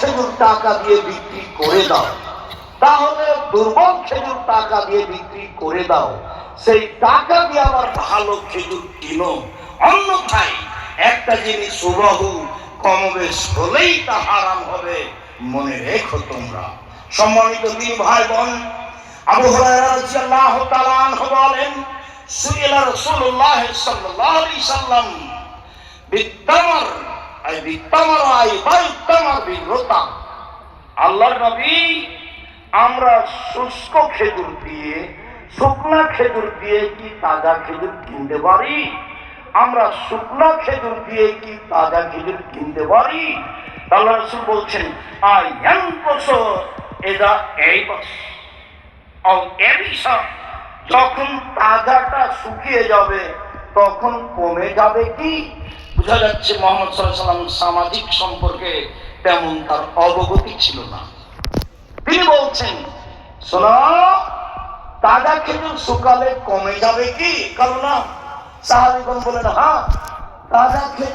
খেজুর টাকা দিয়ে বিক্রি করে দাও। তাহলে দুর্বল খেজুর টাকা দিয়ে বিক্রি করে দাও। সেই টাকা দিয়ে আবার ভালো খেজুর কিনো। অন্যথায় একটা জিনিস সুবাহু, কমবেশ হলেই তা হারাম হবে। মনে রেখো তোমরা। সম্মানিত দিন ভাই বোন আবু হুরায়রা রাদিয়াল্লাহু তাআলা আনহু বলেন, সুইলা রাসূলুল্লাহ সাল্লাল্লাহু আলাইহি সাল্লাম বিত্তামার আল্লাহর নবী, আমরা শুষ্ক খেজুর দিয়ে, শুকনা খেজুর দিয়ে কি তাজা খেজুর কিনতে পারি? আমরা শুকনা খেজুর দিয়ে কি তাজা খেজুর কিনতে পারি? আল্লাহ বলছেন, আই এম যখন তাজাটা শুকিয়ে যাবে, তখন কমে যাবে কি? বোঝা যাচ্ছে মোহাম্মদ সাল্লাম সামাজিক সম্পর্কে তেমন তার অবগতি ছিল না। তিনি বলছেন, শোনো, তাজা খেজুর সকালে কমে যাবে কি? কারণ না, সাহাবিগণ বলেন হ্যাঁ তাজা খেজুর